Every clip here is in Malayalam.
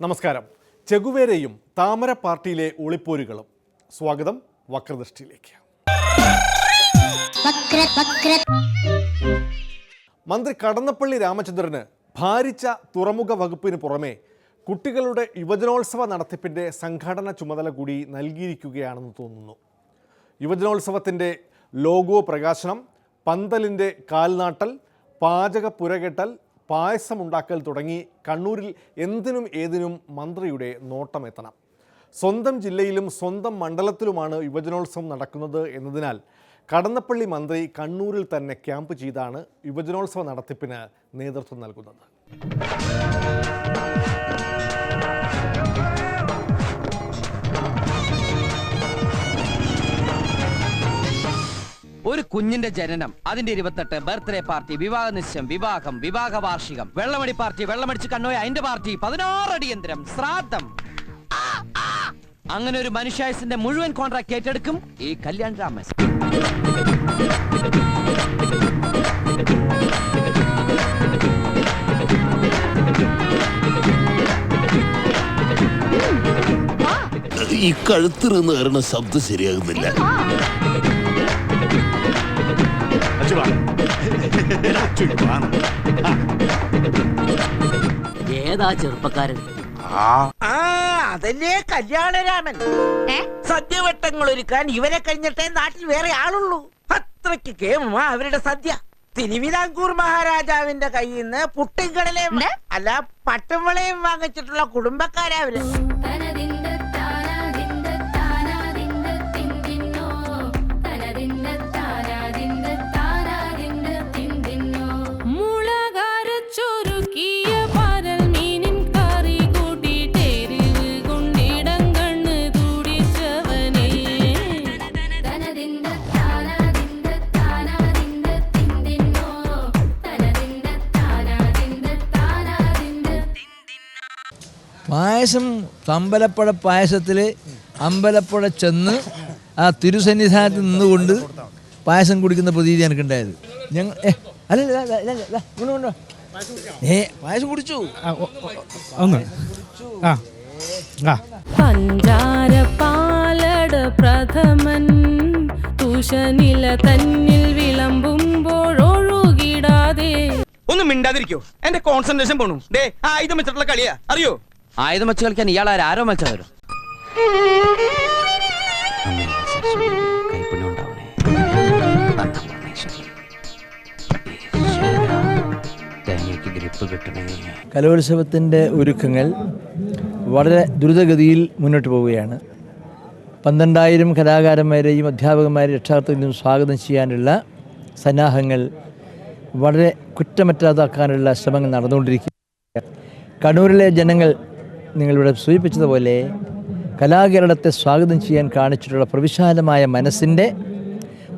നമസ്കാരം. ചെഗുവേരയും താമര പാർട്ടിയിലെ ഒളിപ്പോരുകളും. സ്വാഗതം വക്രദൃഷ്ടിയിലേക്ക്. വക്ര വക്ര. മന്ത്രി കടന്നപ്പള്ളി രാമചന്ദ്രന് ഭാരിച്ച തുറമുഖ വകുപ്പിന് പുറമെ കുട്ടികളുടെ യുവജനോത്സവ നടത്തിപ്പിന്റെ സംഘാടന ചുമതല കൂടി നൽകിയിരിക്കുകയാണെന്ന് തോന്നുന്നു. യുവജനോത്സവത്തിന്റെ ലോഗോ പ്രകാശനം പന്തലിന്റെ കാൽനാട്ടൽ പാചക പുരകെട്ടൽ പായസമുണ്ടാക്കൽ തുടങ്ങി കണ്ണൂരിൽ എന്തിനും ഏതിനും മന്ത്രിയുടെ നോട്ടമെത്തണം. സ്വന്തം ജില്ലയിലും സ്വന്തം മണ്ഡലത്തിലുമാണ് യുവജനോത്സവം നടക്കുന്നത് എന്നതിനാൽ കടന്നപ്പള്ളി മന്ത്രി കണ്ണൂരിൽ തന്നെ ക്യാമ്പ് ചെയ്താണ് യുവജനോത്സവ നടത്തിപ്പിന് നേതൃത്വം നൽകുന്നത്. ഒരു കുഞ്ഞിന്റെ ജനനം അതിന്റെ ഇരുപത്തെട്ട് ബർത്ത്ഡേ പാർട്ടി വിവാഹ നിശ്ചയം വിവാഹം വിവാഹ വാർഷികം. വെള്ളമടി പാർട്ടി വെള്ളമടിച്ച് കണ്ണോയ അതിന്റെ പാർട്ടി പതിനാറ് അടിയന്തരം ശ്രാദ്ധം. അങ്ങനെ ഒരു മനുഷ്യായുസിന്റെ മുഴുവൻ കോൺട്രാക്ട് ഏറ്റെടുക്കും ഈ കല്യാൺ രാമൻ. ഈ കഴുത്തിറന്ന് കയറുന്ന ശബ്ദം ശരിയാകുന്നില്ല. ഏതാ ചെറുപ്പക്കാരൻ? ആ. അതല്ലേ കല്യാണരാമൻ. സദ്യവട്ടങ്ങൾ ഒരുക്കാൻ ഇവരെ കഴിഞ്ഞിട്ടേ നാട്ടിൽ വേറെ ആളുള്ളൂ. അത്രയ്ക്ക് കേമമാ അവരുടെ സദ്യ. തിരുവിതാംകൂർ മഹാരാജാവിന്റെ കയ്യിൽ നിന്ന് പുട്ടിൻകടലയും അല്ല പട്ടുമ്പളയും വാങ്ങിച്ചിട്ടുള്ള കുടുംബക്കാരാ പായസം അമ്പലപ്പുഴ പായസത്തിൽ അമ്പലപ്പുഴ ചെന്ന് ആ തിരുസന്നിധാനത്ത് നിന്നുകൊണ്ട് പായസം കുടിക്കുന്ന പ്രതീതി എനിക്കുണ്ടായത്. ഞങ്ങൾ ഏ അല്ല പായസം കുടിച്ചു. പഞ്ചാര പാലട പ്രഥമൻ തുഷനില തന്നിൽ വിളമ്പുമ്പോഴൊഴുകിടാതെ ഒന്നും മിണ്ടാതിരിക്കോ. എന്റെ കോൺസെൻട്രേഷൻ പോണു. ദേ ആയുധം വെച്ചിട്ടുള്ള കളിയാ. അറിയോ? ആയുധം വെച്ച് കളിക്കാൻ ഇയാൾ ആരോ? കിട്ടണേ കലോത്സവത്തിന്റെ ഒരുക്കങ്ങൾ വളരെ ദ്രുതഗതിയിൽ മുന്നോട്ട് പോവുകയാണ്. പന്ത്രണ്ടായിരം കലാകാരന്മാരെയും അധ്യാപകന്മാരെയും രക്ഷാകർത്തകളെയും സ്വാഗതം ചെയ്യാനുള്ള സന്നാഹങ്ങൾ വളരെ കുറ്റമറ്റാതാക്കാനുള്ള ശ്രമങ്ങൾ നടന്നുകൊണ്ടിരിക്കുക കണ്ണൂരിലെ ജനങ്ങൾ നിങ്ങളിവിടെ സൂചിപ്പിച്ചതുപോലെ കലാകേരളത്തെ സ്വാഗതം ചെയ്യാൻ കാണിച്ചിട്ടുള്ള പ്രവിശാലമായ മനസ്സിന്റെ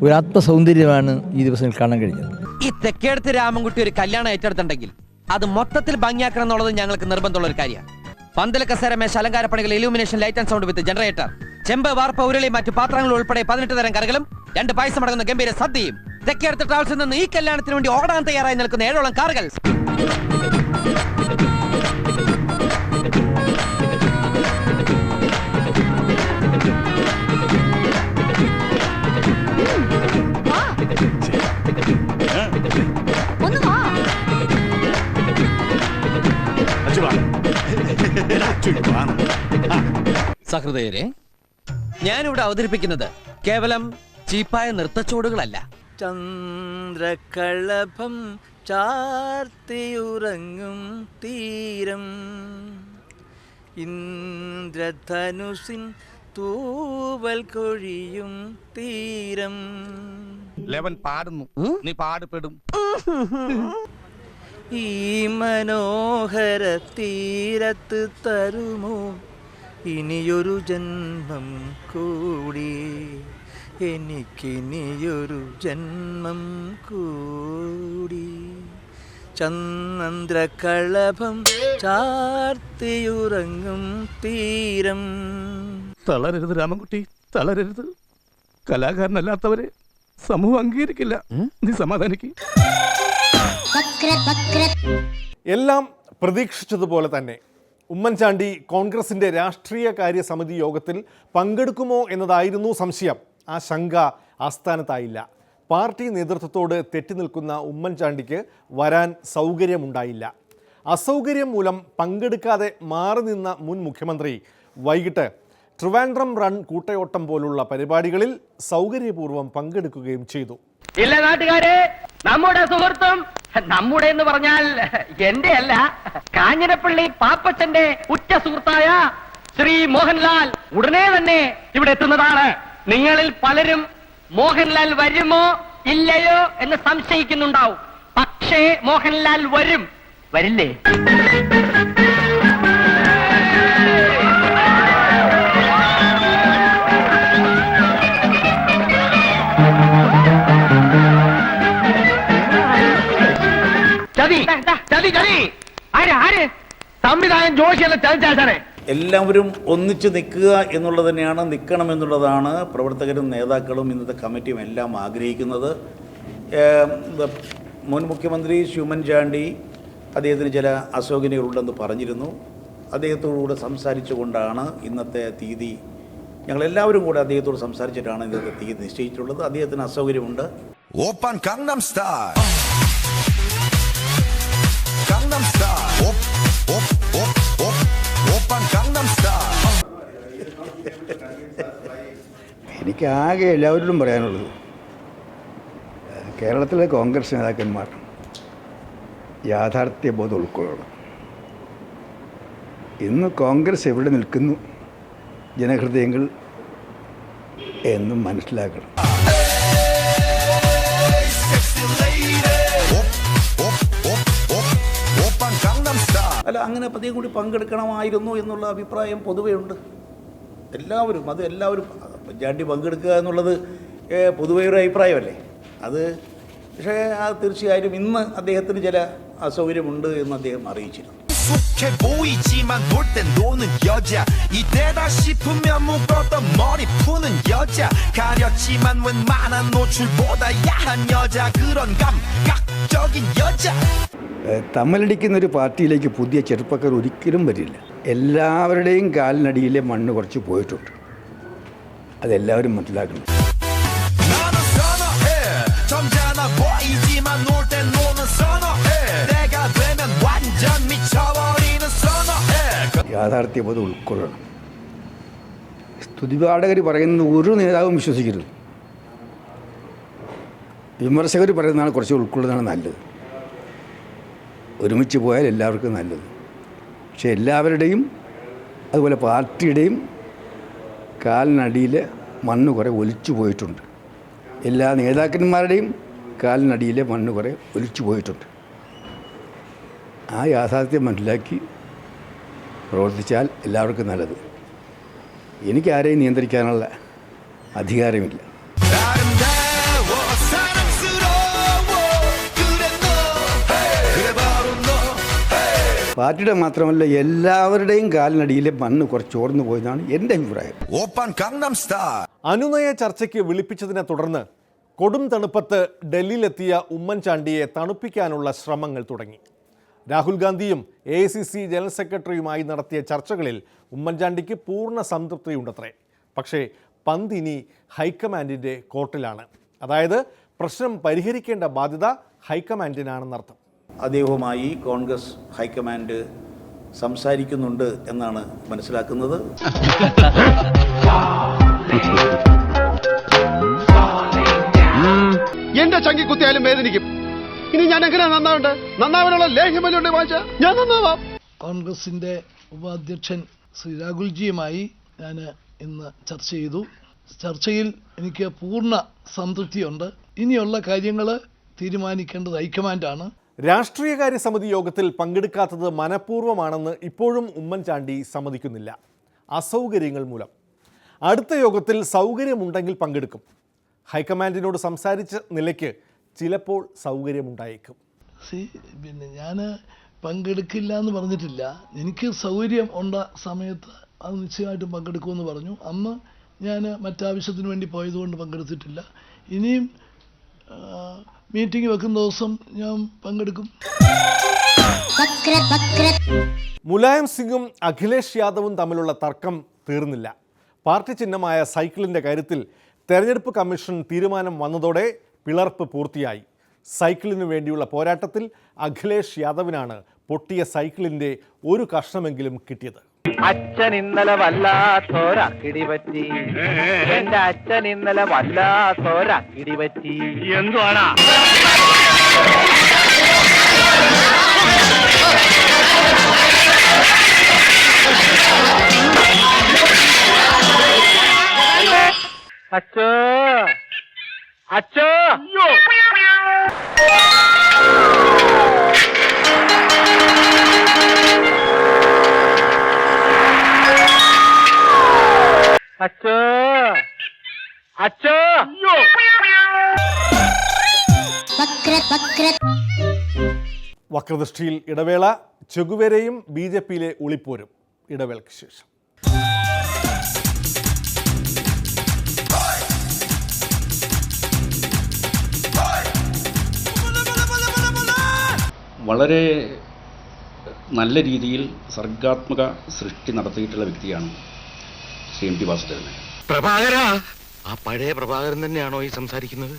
ഒരു ആത്മസൗന്ദര്യമാണ് ഈ ദിവസങ്ങളിൽ കാണാൻ കഴിഞ്ഞത്. ഈ തെക്കേടത്ത് രാമൻകുട്ടി ഒരു കല്യാണം ഏറ്റെടുത്തിട്ടുണ്ടെങ്കിൽ അത് മൊത്തത്തിൽ ഭംഗിയാക്കണം എന്നുള്ളത് ഞങ്ങൾക്ക് നിർബന്ധമുള്ള ഒരു കാര്യമാണ്. പന്തല കസേര മേശ അലങ്കാര പണികൾ illumination light and sound with generator ചെമ്പ് വാർപ്പ ഉരുളി മറ്റു പാത്രങ്ങൾ ഉൾപ്പെടെ പതിനെട്ട് തരം കറികളും രണ്ട് പായസം അടങ്ങുന്ന ഗംഭീര സദ്യയും. തെക്കേടത്ത് ട്രാവൽസിൽ നിന്ന് ഈ കല്യാണത്തിന് വേണ്ടി ഓടാൻ തയ്യാറായി നിൽക്കുന്ന ഏഴോളം കാറുകൾ. സഹൃദയരെ ഞാനിവിടെ അവതരിപ്പിക്കുന്നത് കേവലം ചീപ്പായ നൃത്തച്ചുവടുകളല്ല ചന്ദ്രകളഭം ചാർത്തിയുറങ്ങും തീരം. ഇന്ദ്രധനുസിൻ തൂവൽ കൊഴിയും തീരം. ലെവൻ പാടുന്നു. നീ പാടുപെടും. ഈ മനോഹര തീരത്ത് തരുമോ? ഇനിയൊരു ജന്മം കൂടി. എനിക്കിനിയൊരു ജന്മം കൂടി. ചന്ദ്രകളഭം ചാർത്തിയുറങ്ങും തീരം. തളരരുത് രാമൻകുട്ടി തളരരുത്. കലാകാരനല്ലാത്തവരെ സമൂഹം അംഗീകരിക്കില്ല. നീ സമാധാനിക്ക്. എല്ലാം പ്രതീക്ഷിച്ചതുപോലെ തന്നെ. ഉമ്മൻചാണ്ടി കോൺഗ്രസിന്റെ രാഷ്ട്രീയ കാര്യ സമിതി യോഗത്തിൽ പങ്കെടുക്കുമോ എന്നതായിരുന്നു സംശയം. ആ ശങ്ക ആസ്ഥാനത്തായില്ല. പാർട്ടി നേതൃത്വത്തോട് തെറ്റി നിൽക്കുന്ന ഉമ്മൻചാണ്ടിക്ക് വരാൻ സൗകര്യമുണ്ടായില്ല. അസൗകര്യം മൂലം പങ്കെടുക്കാതെ മാറി നിന്ന മുൻ മുഖ്യമന്ത്രി വൈകിട്ട് ട്രിവാൻഡ്രം റൺ കൂട്ടയോട്ടം പോലുള്ള പരിപാടികളിൽ സൗകര്യപൂർവം പങ്കെടുക്കുകയും ചെയ്തു. നമ്മുടെ സുഹൃത്തും നമ്മുടെ എന്ന് പറഞ്ഞാൽ എന്റെ അല്ല കാഞ്ഞിരപ്പള്ളി പാപ്പച്ചന്റെ ഉച്ച സുഹൃത്തായ ശ്രീ മോഹൻലാൽ ഉടനെ തന്നെ ഇവിടെ എത്തുന്നതാണ്. നിങ്ങളിൽ പലരും മോഹൻലാൽ വരുമോ ഇല്ലയോ എന്ന് സംശയിക്കുന്നുണ്ടാവും. പക്ഷേ മോഹൻലാൽ വരും. വരില്ലേ? ചതി ചതി. ആര് ആര്? സംവിധായകൻ ജോഷിയല്ല എല്ലാവരും ഒന്നിച്ചു നിൽക്കുക എന്നുള്ളത് തന്നെയാണ് നിൽക്കണം എന്നുള്ളതാണ് പ്രവർത്തകരും നേതാക്കളും ഇന്നത്തെ കമ്മിറ്റിയും എല്ലാം ആഗ്രഹിക്കുന്നത്. മുൻ മുഖ്യമന്ത്രി ശ്യൂമൻ ചാണ്ടി അദ്ദേഹത്തിന് ചില അസൗകര്യങ്ങളുണ്ടെന്ന് പറഞ്ഞിരുന്നു. അദ്ദേഹത്തോടുകൂടെ സംസാരിച്ചുകൊണ്ടാണ് ഇന്നത്തെ തീയതി ഞങ്ങളെല്ലാവരും കൂടെ അദ്ദേഹത്തോട് സംസാരിച്ചിട്ടാണ് ഇന്നത്തെ തീയതി നിശ്ചയിച്ചിട്ടുള്ളത്. അദ്ദേഹത്തിന് അസൗകര്യമുണ്ട് ഓപ്പൺ കങ്നം സ്റ്റാർ എനിക്കാകെ എല്ലാവരിലും പറയാനുള്ളത് കേരളത്തിലെ കോൺഗ്രസ് നേതാക്കന്മാർ യാഥാർത്ഥ്യബോധം ഉൾക്കൊള്ളണം. ഇന്ന് കോൺഗ്രസ് എവിടെ നിൽക്കുന്നു ജനഹൃദയങ്ങൾ എന്നും മനസ്സിലാക്കണം. അല്ല അങ്ങനെ പതിയെ കൂടി പങ്കെടുക്കണമായിരുന്നു എന്നുള്ള അഭിപ്രായം പൊതുവേ ഉണ്ട് എല്ലാവരും അത് എല്ലാവരും ചാണ്ടി പങ്കെടുക്കുക എന്നുള്ളത് ഏഹ്, പൊതുവേ ഒരു അഭിപ്രായമല്ലേ അത് പക്ഷേ അത് തീർച്ചയായും ഇന്ന് അദ്ദേഹത്തിന് ചില അസൗകര്യമുണ്ട് എന്ന് അദ്ദേഹം അറിയിച്ചിരുന്നു 익숙해 보이지만 놀 땐 노는 여자 이때다 싶으면 묶었던 머리 푸는 여자 가렸지만 웬만한 노출보다 야한 여자 그런 감각적인 여자 തമ്മിലടിക്കുന്നൊരു പാർട്ടിയിലേക്ക് പുതിയ ചെറുപ്പക്കാർ ഒരിക്കലും വരില്ല. എല്ലാവരുടെയും കാലിനടിയിലെ മണ്ണ് കുറച്ച് പോയിട്ടുണ്ട്. അതെല്ലാവരും മനസ്സിലാക്കുന്നു യാഥാർത്ഥ്യം അത് ഉൾക്കൊള്ളണം. സ്തുതിപാഠകർ പറയുന്ന ഒരു നേതാവും വിശ്വസിക്കരുത്. വിമർശകർ പറയുന്നതാണ് കുറച്ച് ഉൾക്കൊള്ളുന്നതാണ് നല്ലത്. ഒരുമിച്ച് പോയാൽ എല്ലാവർക്കും നല്ലത്. പക്ഷേ എല്ലാവരുടെയും അതുപോലെ പാർട്ടിയുടെയും കാലിനടിയിൽ മണ്ണ് കുറേ ഒലിച്ചു പോയിട്ടുണ്ട്. എല്ലാ നേതാക്കന്മാരുടെയും കാലിനടിയിലെ മണ്ണ് കുറേ ഒലിച്ചു പോയിട്ടുണ്ട്. ആ യാഥാർത്ഥ്യം മനസ്സിലാക്കി പ്രവർത്തിച്ചാൽ എല്ലാവർക്കും നല്ലത്. എനിക്കാരെയും നിയന്ത്രിക്കാനുള്ള അധികാരമില്ല. പാർട്ടിയുടെ മാത്രമല്ല എല്ലാവരുടെയും കാലിനടിയിലെ മണ്ണ് കുറച്ച് ഓർന്നു പോയതാണ് എന്റെ അഭിപ്രായം. അനുനയ ചർച്ചയ്ക്ക് വിളിപ്പിച്ചതിനെ തുടർന്ന് കൊടും തണുപ്പത്ത് ഡൽഹിയിലെത്തിയ ഉമ്മൻചാണ്ടിയെ തണുപ്പിക്കാനുള്ള ശ്രമങ്ങൾ തുടങ്ങി. രാഹുൽ ഗാന്ധിയും എ ജനറൽ സെക്രട്ടറിയുമായി നടത്തിയ ചർച്ചകളിൽ ഉമ്മൻചാണ്ടിക്ക് പൂർണ സംതൃപ്തിയുണ്ടത്രേ. പക്ഷേ പന്ത് ഇനി ഹൈക്കമാൻഡിന്റെ കോർട്ടിലാണ്. അതായത് പ്രശ്നം പരിഹരിക്കേണ്ട ബാധ്യത ഹൈക്കമാൻഡിനാണെന്നർത്ഥം. അദ്ദേഹവുമായി കോൺഗ്രസ് ഹൈക്കമാൻഡ് സംസാരിക്കുന്നുണ്ട് എന്നാണ് മനസ്സിലാക്കുന്നത്. എന്റെ ചങ്കി കുത്തിയാലും വേദനിക്കും. ഇനി ഞാൻ എങ്ങനെ നന്നാവണ്ടേ? നന്നാവാനുള്ള ലേഹ്യമല്ലുണ്ട് വായിച്ച ഞാൻ നന്നാവാം. കോൺഗ്രസിന്റെ ഉപാധ്യക്ഷൻ ശ്രീ രാഹുൽജിയുമായി ഞാൻ ഇന്ന് ചർച്ച ചെയ്തു. ചർച്ചയിൽ എനിക്ക് പൂർണ സംതൃപ്തിയുണ്ട്. ഇനിയുള്ള കാര്യങ്ങൾ തീരുമാനിക്കേണ്ടത് ഹൈക്കമാൻഡാണ്. രാഷ്ട്രീയകാര്യ സമിതി യോഗത്തിൽ പങ്കെടുക്കാത്തത് മനഃപൂർവമാണെന്ന് ഇപ്പോഴും ഉമ്മൻചാണ്ടി സമ്മതിക്കുന്നില്ല. അസൗകര്യങ്ങൾ മൂലം. അടുത്ത യോഗത്തിൽ സൗകര്യമുണ്ടെങ്കിൽ പങ്കെടുക്കും. ഹൈക്കമാൻഡിനോട് സംസാരിച്ച നിലയ്ക്ക് ചിലപ്പോൾ സൗകര്യമുണ്ടായേക്കും. പിന്നെ ഞാൻ പങ്കെടുക്കില്ല എന്ന് പറഞ്ഞിട്ടില്ല. എനിക്ക് സൗകര്യം ഉണ്ട സമയത്ത് അത് നിശ്ചയമായിട്ടും പങ്കെടുക്കുമെന്ന് പറഞ്ഞു. അന്ന് ഞാൻ മറ്റാവശ്യത്തിന് വേണ്ടി പോയതുകൊണ്ട് പങ്കെടുത്തിട്ടില്ല. ഇനിയും മീറ്റിംഗ് വെക്കുന്ന ദിവസം ഞാൻ പങ്കെടുക്കും. വക്ര വക്ര മുലായം സിംഗും അഖിലേഷ് യാദവും തമ്മിലുള്ള തർക്കം തീർന്നില്ല. പാർട്ടി ചിഹ്നമായ സൈക്കിളിന്റെ കാര്യത്തിൽ തെരഞ്ഞെടുപ്പ് കമ്മീഷൻ തീരുമാനം വന്നതോടെ പിളർപ്പ് പൂർത്തിയായി. സൈക്കിളിനു വേണ്ടിയുള്ള പോരാട്ടത്തിൽ അഖിലേഷ് യാദവിനാണ് പൊട്ടിയ സൈക്കിളിന്റെ ഒരു കഷ്ണമെങ്കിലും കിട്ടിയത്. അച്ഛൻ ഇന്നലെ വല്ലാത്തോര പറ്റി. എന്റെ അച്ഛൻ ഇന്നലെ വല്ലാത്തോര പറ്റി. എന്തുവാണാ അച്ഛോ. അച്ഛോ. അച്ഛോ. അച്ഛോ. വക്രദൃഷ്ടിയിൽ ഇടവേള ചെകുവരെയും ബി ജെ പിയിലെ ഒളിപ്പോരും ഇടവേളയ്ക്ക് ശേഷം. വളരെ നല്ല രീതിയിൽ സർഗാത്മക സൃഷ്ടി നടത്തിയിട്ടുള്ള വ്യക്തിയാണ് എം ടി പ്രഭാകര. ആ പഴയ പ്രഭാകരൻ തന്നെയാണോ ഈ സംസാരിക്കുന്നത്?